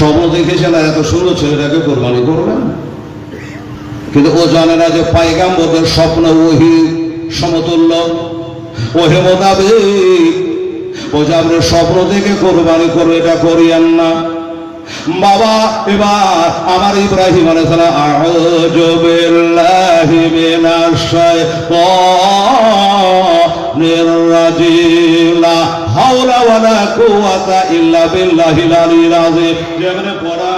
স্বপ্ন দেখেছেন আর এত সুন্দর ছেলেটাকে কোরবানি করবেন কিন্তু ও জানে না যে পাইগাম্বরদের স্বপ্ন ওহি সমতুল্য, ওহে মোতাবেক ও যে আপনি স্বপ্ন দেখে কোরবানি করবে, এটা করিয়েন না। বাবা, এবার আমার ইব্রাহিম আলাইসালাম আউযু বিল্লাহি মিনাশ হাওলা ওয়ালা কুওয়াতা ইল্লা বিল্লাহিল আলিয়্যিল আযীম। যেমনে পড়া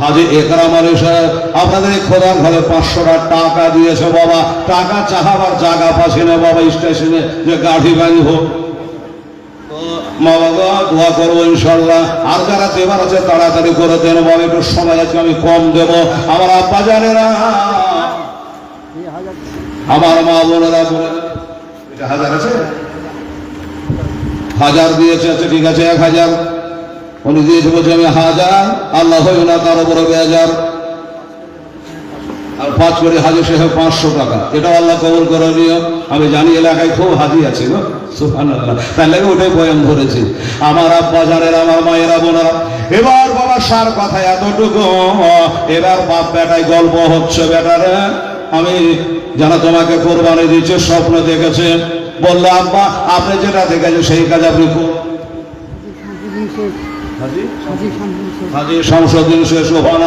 হাজি একরাম আলী সাহেব, আপনাদের খোদার ঘরে পাঁচশোটা টাকা দিয়েছে বাবা। টাকা চাহাবার জায়গা পাচ্ছে না বাবা স্টেশনে, যে গাড়ি বাড়ি হোক। মা বাবা করব আর যারা আছে, তাড়াতাড়ি করে দেন বাবা, একটু সময় আছে, আমি কম দেব। আমার আব্বা জানে না আমার মা বোনেরা বলে হাজার আছে? হাজার দিয়েছে আচ্ছা ঠিক আছে, এক হাজার। উনি দিয়েছে বলছে, আমি হাজার, আল্লাহ হইব না তার উপরে বেজার আর পাঁচ করে হাজি সাহেব পাঁচশো টাকা। এটাও আল্লাহ কবল করে নিও। আমি জানি এলাকায় খুব হাজি আছে গো। এবার সার কথা এতটুকু। এবার বাপ বেটায় গল্প হচ্ছে আমি যারা তোমাকে কোরবানি দিচ্ছে, স্বপ্ন দেখেছে। বলল, আব্বা, আপনি যেটা দেখেছেন সেই কাজ আপনি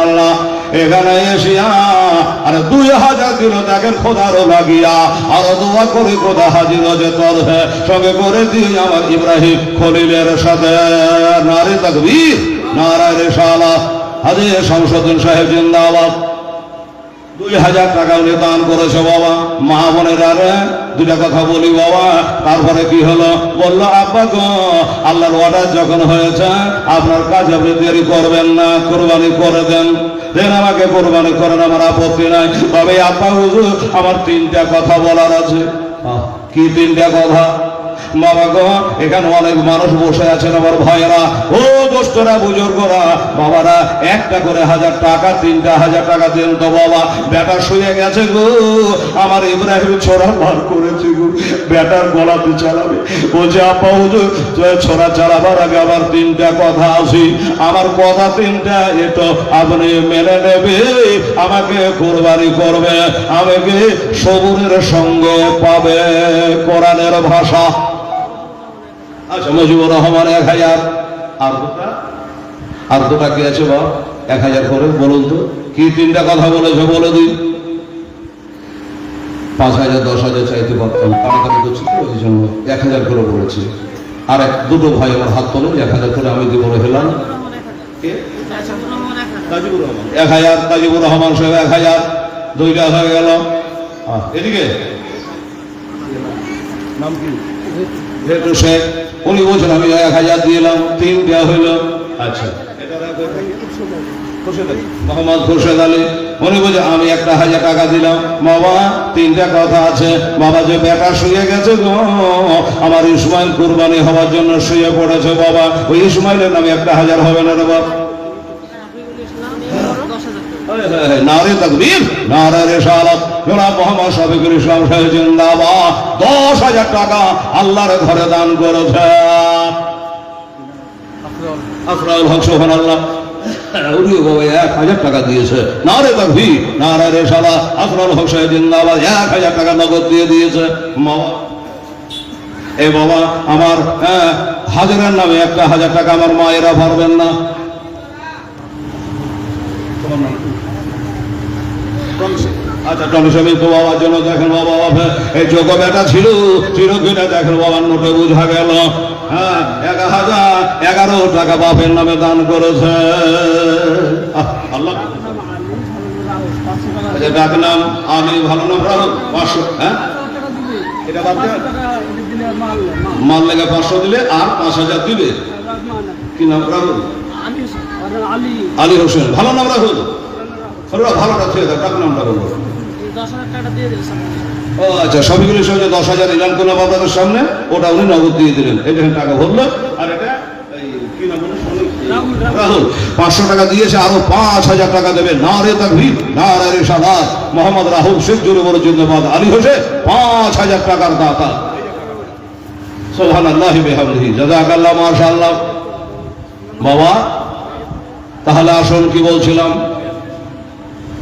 আল্লাহ এখানে দুই হাজার হাজির যে সঙ্গে করে ইব্রাহিম খলিলের সাথে। নারে নারায় রে শালা হাজি সংসদিন সাহেব, জিন্দাবাদ। দুই হাজার টাকা উনি দান করেছে বাবা। মা বোনের আরে দুটা কথা বলি বাবা। তারপরে কি হলো? বলল, আব্বা গো, আল্লাহর অর্ডার যখন হয়েছে, আপনার কাজ আপনি দেরি করবেন না, কোরবানি করে দেন। দেন আমাকে কোরবানি করেন আমার আপত্তি নাই। তবে আব্বা হুজুর, আমার তিনটা কথা বলার আছে। কি তিনটা কথা? বাবা গো, এখানে অনেক মানুষ বসে আছেন আমার ভাইয়েরা। ও দোস্তরা বুজুর্গরা, বাবারা, একটা করে হাজার টাকা, তিনটা হাজার টাকা দেন তো বাবা। বেটা শুয়ে গেছে গো। আমার ইব্রাহিম ছোড়া বার করেছে গো। বেটার গলাতে চালাবে। বলছে, আপা হুজুর ছোড়া চালাবার আগে আমার তিনটা কথা আছে। আমার কথা তিনটা এটো আপনি মেনে নেবে। আমাকে কোরবানি করবে। আমাকে সবুরের সঙ্গ পাবে কোরআনের ভাষা। আচ্ছা মুজিবুর রহমান এক হাজার। আর দুটা? আর দুটা কি আছে বা এক হাজার করে, বলুন তো। কি তিনটা কথা বলেছে বলে দিন। পাঁচ হাজার, দশ হাজার চাইতে পারতাম। ওই জন্য এক হাজার করে বলেছি। আর এক, দুটো ভাই আমার হাত তোলেন, এক হাজার করে আমি দিব হেলাম এক হাজার, তাজিবুর রহমান সাহেব, এক হাজার। দুইটা হয়ে গেল। এদিকে? নাম কি? শেখ। উনি বলছেন আমি এক হাজার দিলাম তিন দেওয়া হইল। আচ্ছা। মোহাম্মদ খোরশেদ আলী উনি বলছে আমি একটা হাজার টাকা দিলাম। বাবা তিনটা কথা আছে। বাবা যে বেটা শুয়ে গেছে গো আমার ইসমাইল কুরবানি হওয়ার জন্য শুয়ে পড়েছে বাবা। ওই ইসমাইলের নামে একটা হাজার হবে না রে বাবা নারে তকবীর নারে রেসালত জনাব মোহাম্মদ শফিকুল ইসলাম সাহেব জিন্দাবাদ। দশ হাজার টাকা আল্লাহর ঘরে দান করেছে। আফরাউল হক সোহান আল্লাহ এক হাজার টাকা দিয়েছে। নারে তকবীর নারে রেসালত আফরাউল হক সাহেব জিন্দাবাদ এক হাজার টাকা নগদ দিয়ে দিয়েছে। এই বাবা আমার হ্যাঁ, হাজারের নামে একটা হাজার টাকা আমার মায়েরা ভরবেন না তোমার নাম কি? আচ্ছা টমি তো বাবার জন্য দেখেন বাবা বাবা এই যোগ বেটা ছিল চিরকিটা দেখেন বাবার নোটে বুঝা গেল। হ্যাঁ এক হাজার এগারো টাকা বাপের নামে দান করেছে। আল্লাহ। আচ্ছা ডাকলাম আমি ভালো নাম রাহুল পাঁচশো হ্যাঁ? এটা বাদ মাল লেগে পাঁচশো দিলে আর পাঁচ হাজার দিবে। কি নাম রাহুল আলী। আলী হোসেন ভালো নাম রাহুল ওরা ভালোটা ছেড়ে দাও ডাক নামটা বলব? টাকা ও আচ্ছা সবগুলির সঙ্গে দশ হাজার এলান করলাম আপনাদের সামনে ওটা উনি নগদ দিয়ে দিলেন। দেখেন টাকা ভরলো আর এটা? রাহুল পাঁচশো টাকা দিয়েছে আরও পাঁচ হাজার টাকা দেবে। না রে না রে মোহাম্মদ রাহুল শেখ বড় জিন্দাবাদ আলী হোসেন পাঁচ হাজার টাকার দাতা। সোহান আল্লাহ জাজাকাল্লাহ বাবা তাহলে আসুন কি বলছিলাম?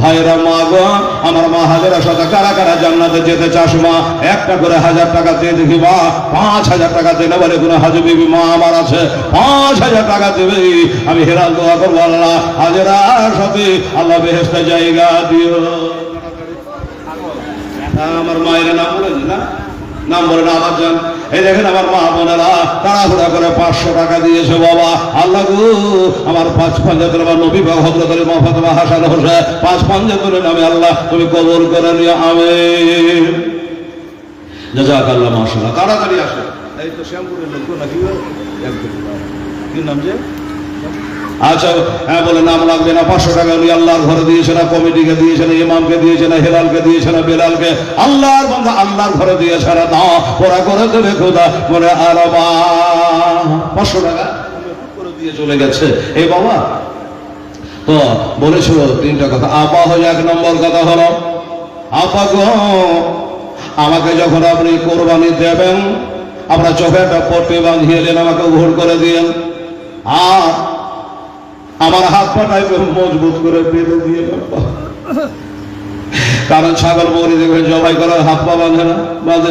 ভাইরা মা গো, আমার মা হাজারা সাথে কারা কারা জান্নাতে যেতে চাস মা? একটা করে হাজার টাকা দিয়ে দেখি মা, পাঁচ হাজার টাকা দিলে বলে কোনো হাজু বিবি মা আমার আছে, পাঁচ হাজার টাকা দেবে। আমি হেরাল দোয়া করব আল্লাহ, হাজারা সাথে আল্লাহ বেহেস্তা জায়গা দিও। আমার মায়ের নাম বলেন না? নাম বলে না, আমার যান এই দেখেন আমার মা বোনেরা, তাড়াহুড়া করে পাঁচশো টাকা দিয়েছে, বাবা। আল্লাহ গো, আমার পাঁচ পঞ্চায়েতের আমার নবী বা হজরতের মফত বা হাসান হোসেন, পাঁচ পঞ্চায়েতের নামে আল্লাহ, তুমি কবর করে নিয়ে আমি জাজাক আল্লাহ মাসাল্লাহ তাড়াতাড়ি আসো এই তো শ্যামপুরের লোক নাকি কি নাম যে? আচ্ছা হ্যাঁ বলে নাম লাগবে না, পাঁচশো টাকা উনি আল্লাহর ঘরে দিয়েছে না, কমিটিকে দিয়েছে না, ইমামকে দিয়েছে না, হেলালকে দিয়েছে না, বেলালকে। আল্লাহর বন্ধা আল্লাহর ঘরে দিয়েছে না না ওরা করে দেবে খোদা মনে আর পাঁচশো টাকা করে দিয়ে চলে গেছে। এই বাবা, তো বলেছিল তিনটা কথা। আপা হয়ে এক নম্বর কথা হলো, আপা গো, আমাকে যখন আপনি কোরবানি দেবেন, আপনার চোখে একটা পট্টি বাঁধিয়ে এলেন আমাকে ভোট করে দিয়েন। আর আমার হাত পাটাই মজবুত করে বেঁধে দিয়ে কারণ ছাগল বৌরি দেখবেন জবাই করে হাত পা বাঁধে না, বাঁধে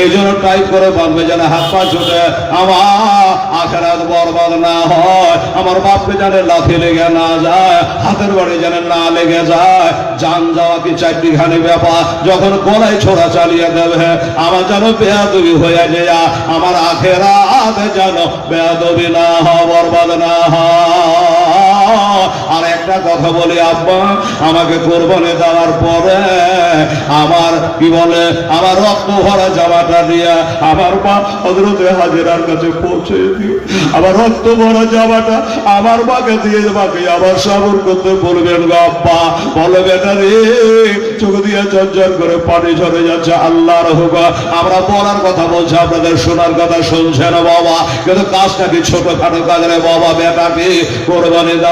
এই জন্য টাইট করে বাঁধবে যেন হাত পা ছুটে আমার বরবাদ না হয়। আমার বাপকে যেন লাথি লেগে না যায়, হাতের বাড়ি যেন না লেগে যায়। জান যাওয়া কি চারটি খানি ব্যাপার? যখন গলায় ছোড়া চালিয়ে দেবে, আমার যেন বেয়াদবি হয়ে যায়। আমার আখেরাত যেন বেয়াদবি না হয়, বরবাদ না হয়। আর একটা কথা বলি, আব্বা, আমাকে কোরবানি দেওয়ার পরে আমার, কি বলে, আমার রক্ত ভরা জামাটা দিয়ে আমার মা হজরতে হাজিরার কাছে পৌঁছে দিও আমার রক্ত ভরা জামাটা আমার মাকে দিয়ে মাকে আবার সাবর করতে বলবেন গো আব্বা। বলে বেটা রে, চোখ দিয়ে চঞ্চল করে পানি ঝরে যাচ্ছে আল্লাহর হুকা আমরা বলার কথা বলছি, আপনাদের শোনার কথা শুনছে না বাবা। কিন্তু কাজটা কি ছোটখাটো কাজ রে বাবা বেটাকে কোরবানি দেওয়া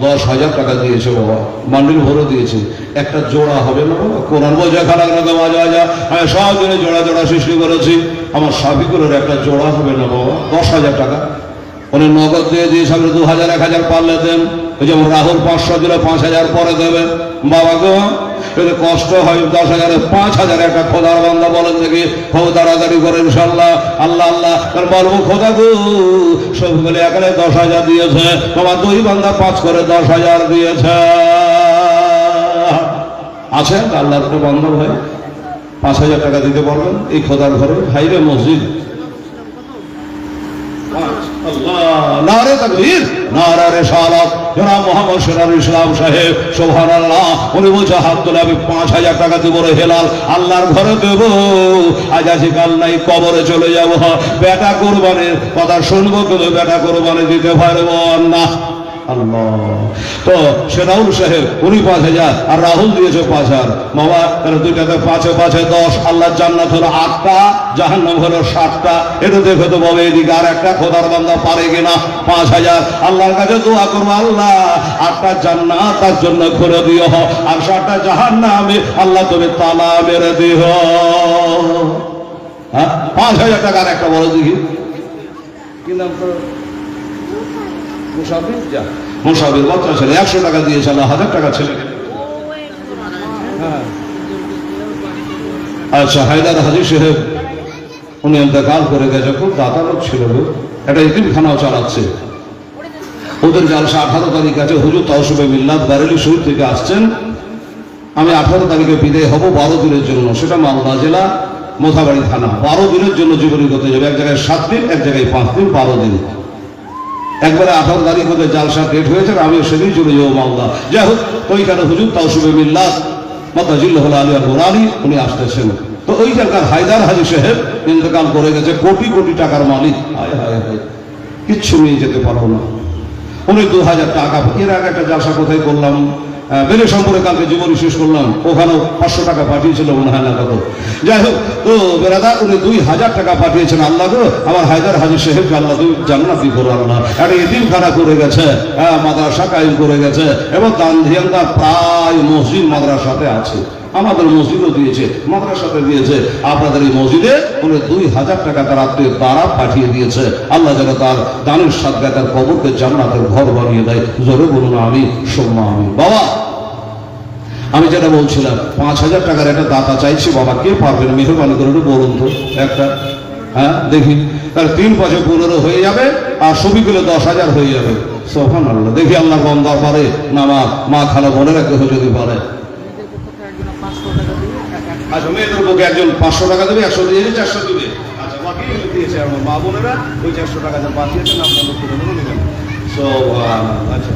দশ হাজার টাকা দিয়েছে বাবা। মান্ডিল ভরে দিয়েছে। একটা জোড়া হবে না বাবা? কোরআন বোঝা খারাপ রাখা মাজা যা আমি সব দিনে জোড়া জোড়া সৃষ্টি করেছি। আমার সাবিকুরের একটা জোড়া হবে না বাবা? দশ হাজার টাকা। উনি নগদ দিয়ে দিয়েছে আপনি দু হাজার, এক হাজার পারলে দেন। ওই যেমন রাহুল পাঁচশো দিলে, পাঁচ হাজার পরে দেবে। বাবা গো, যদি কষ্ট হয় দশ হাজারে, পাঁচ হাজার একটা খোদার বান্ধা বলেন দেখি। খুব তাড়াতাড়ি করে ইনশাল্লাহ আল্লাহ আল্লাহ। তার বলব, খোদা গো, সব মিলে এখানে দশ হাজার দিয়েছে। বাবা, দুই বান্দা পাঁচ করে দশ হাজার দিয়েছে। আছে? আল্লাহর তো বন্ধ ভাই। পাঁচ হাজার টাকা দিতে পারবেন এই খোদার ঘরে। হাইরে মসজিদ। নারে তাকবীর। নারে রিসালাত জনাব মোহাম্মদ সিরাজুল ইসলাম সাহেব, সুবহানাল্লাহ, উনি বলছে, হাত তোলে আমি পাঁচ হাজার টাকা দেবো রে হেলাল, আল্লাহর ঘরে দেব। আজ আছি কাল নাই, কবরে চলে যাব। বেটা কোরবানের কথা শুনব, কিন্তু বেটা কোরবানি দিতে পারব না। আল্লাহ তো সেরাউল সাহেব, উনি পাঁচ হাজার, আর রাহুল দিয়েছে পাঁচ হাজার। বাবা তাহলে দুইটাতে পাঁচে পাঁচে দশ, আল্লাহ জান্নাত হলো আটটা, জাহান্নাম হলো ষাটটা এটা দেখে তো বাবা এদিকে আর একটা খোদার বান্দা পারে কিনা? পাঁচ হাজার। আল্লাহর কাছে দোয়া করব, আল্লাহ, আটটা জান্নাত তার জন্য করে দিও। আর ষাটটা জাহান্নামে আল্লাহ তুমি তালা মেরে দিও। হ্যাঁ পাঁচ হাজার টাকার একটা বড় দেখি। কি নাম? মুসাফির? যা। মুসাফির বাচ্চা ছেলে একশো টাকা দিয়েছে আল্লাহ হাজার টাকা ছেলে। আচ্ছা হায়দার হাজির সাহেব উনি ইন্তেকাল করে গেছে। খুব দাতা লোক ছিল একটা ইতিমখানাও চালাচ্ছে। ওদের জালসা আঠারো তারিখ আছে হুজুর তহসিবে মিল্লাত বারেলি শহীদ থেকে আসছেন। আমি আঠারো তারিখে বিদায় হব বারো দিনের জন্য। সেটা মালদা জেলা মোথাবাড়ি থানা। বারো দিনের জন্য জীবনী করতে যাবে। এক জায়গায় সাত দিন এক জায়গায় পাঁচ দিন বারো দিন। একবারে আঠারো তারিখ হতে জালসা ডেট হয়েছে আমি সেদিন চলে যাব মালদা। যাই হোক ওইখানে হুজুর তাও শুভে মিল্লাস মাতাজিল্লাহ আলী আর গোরানি উনি আসতেছেন। তো ওইখানকার হায়দার হাজি সাহেব ইন্তকাল করে গেছে, কোটি কোটি টাকার মালিক। হায় হায় হায়, কিচ্ছু নিয়ে যেতে পারব না। উনি দু হাজার টাকা, এর আগে একটা জালসা কোথায় করলাম? বেলে সম্পর্কে কালকে জীবনী শেষ করলাম। ওখানেও পাঁচশো টাকা পাঠিয়েছিল মনে হয় না কত। যাই হোক, তো বেরাদা, উনি দুই হাজার টাকা পাঠিয়েছেন আল্লাহ গো। আমার হায়দার হাজির সাহেবকে আল্লাহ দুই জান্নাতি করো আল্লাহ। একটা এদিন এতিমখানা করে গেছে হ্যাঁ মাদ্রাসা কায়েম করে গেছে, এবং গান্ধিয়ানদার প্রায় মসজিদ মাদ্রাসাতে আছে। আমাদের মসজিদও দিয়েছে, মাদ্রাসাতে দিয়েছে। আপনাদের এই মসজিদে উনি দুই হাজার টাকা তার আত্মীয় দ্বারা পাঠিয়ে দিয়েছে। আল্লাহ যেন তার দানের সাথে তার কবরকে জান্নাতের ঘর বানিয়ে দেয়। জোরে বলুন আমি সোম্মা আমি বাবা আমি যেটা বলছিলাম, পাঁচ হাজার টাকার একটা দাতা চাইছি, বাবা কে পারবেন? মেহরবানি করে বলুন তো, একটা। হ্যাঁ দেখি। তার তিন বছর পনেরো হয়ে যাবে, আর ছবি গুলো দশ হাজার হয়ে যাবে। সোহান আল্লাহ দেখি আল্লাহ কম পারে, না মা মা খালা বোনেরা কেউ যদি পারে। আচ্ছা মেয়েদের পক্ষে একজন পাঁচশো টাকা দেবে, একশো দিয়ে চারশো দেবে আচ্ছা বাকি দিয়েছে আমার মা বোনেরা, ওই চারশো টাকা যা পাঠিয়েছেন আপনার লোক তুলে নেবেন। সো আচ্ছা।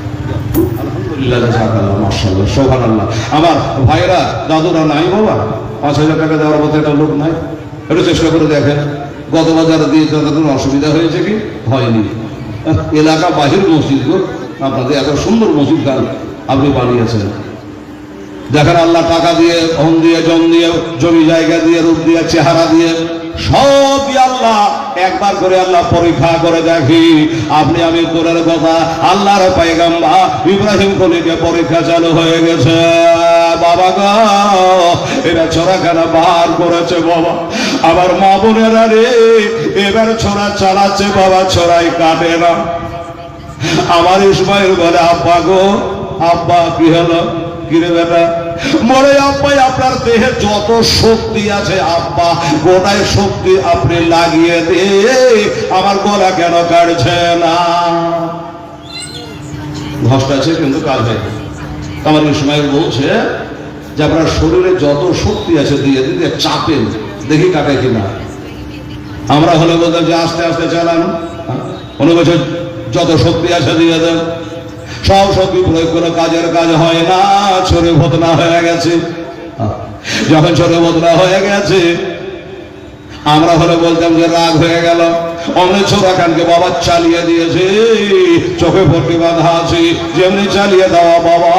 আমার ভাইরা দাদুরা নাই বাবা, পাঁচ হাজার টাকা দেওয়ার মতো একটা লোক নাই। একটু চেষ্টা করে দেখেন তাদের অসুবিধা হয়েছে কি? হয়নি। এলাকা বাহির মসজিদ আপনাদের এত সুন্দর মসজিদ আপনি বানিয়েছেন। দেখেন আল্লাহ টাকা দিয়ে, ধন দিয়ে, জন দিয়ে, জমি জায়গা দিয়ে, রূপ দিয়ে, চেহারা দিয়ে, সবই আল্লাহ একবার করে আল্লাহ পরীক্ষা করে দেখি। আপনি, আমি তোরের কথা, আল্লাহর পাইগাম্বা ইব্রাহিম খলিকে পরীক্ষা চালু হয়ে গেছে। বাবা গো, এরা ছড়াখানা বার করেছে বাবা। আবার মা বোনেরা রে, এবার ছড়া চালাচ্ছে বাবা, ছড়াই কাটে না। আমার ইসমাইল বলে, আব্বা গো, আব্বা, কি হলো? কিরে বেটা? মরে আব্বাই, আপনার দেহে যত শক্তি আছে আব্বা গোটায় শক্তি আপনি লাগিয়ে দে। আমার গলা কেন কাটছে না? ঘষটা আছে, কিন্তু কাজ হয় আমার ইসমাইল বলছে যে, আপনার শরীরে যত শক্তি আছে দিয়ে দিতে, চাপেন, দেখি কাটে কিনা। আমরা হলে বলতাম যে, আস্তে আস্তে চালান। কোনো বছর যত শক্তি আছে দিয়ে দেন। সব শক্তি প্রয়োগ করে কাজের কাজ হয় না। ছড়ে ভতনা হয়ে গেছে। যখন ছড়ে ভতনা হয়ে গেছে, আমরা হলে বলতাম যে রাগ হয়ে গেল। অমনি ছোড়া খানকে বাবা চালিয়ে দিয়েছে, চোখে পট্টি বাঁধা আছে, যেমনি চালিয়ে দেওয়া বাবা,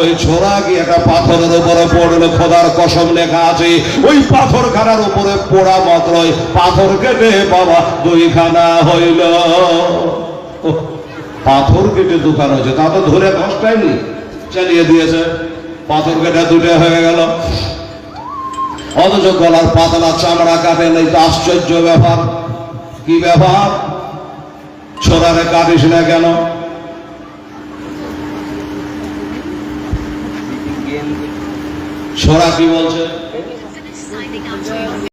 ওই ছোড়া কি একটা পাথরের উপরে পড়ল? খোদার কসম লেখা আছে, ওই পাথর খানার উপরে পোড়া মাত্রই পাথর কেটে বাবা দুইখানা হইল। পাথর কেটে দোকান হয়েছে, তা তো ধরে দশটাই চালিয়ে দিয়েছে। পাথর কেটে দুটো হয়ে গেল। অথচ গলার পাতলা চামড়া কাটে নেই, তো আশ্চর্য ব্যাপার। কি ব্যাপার? ছোড়ারে কাটিস না কেন? ছোড়া কি বলছে?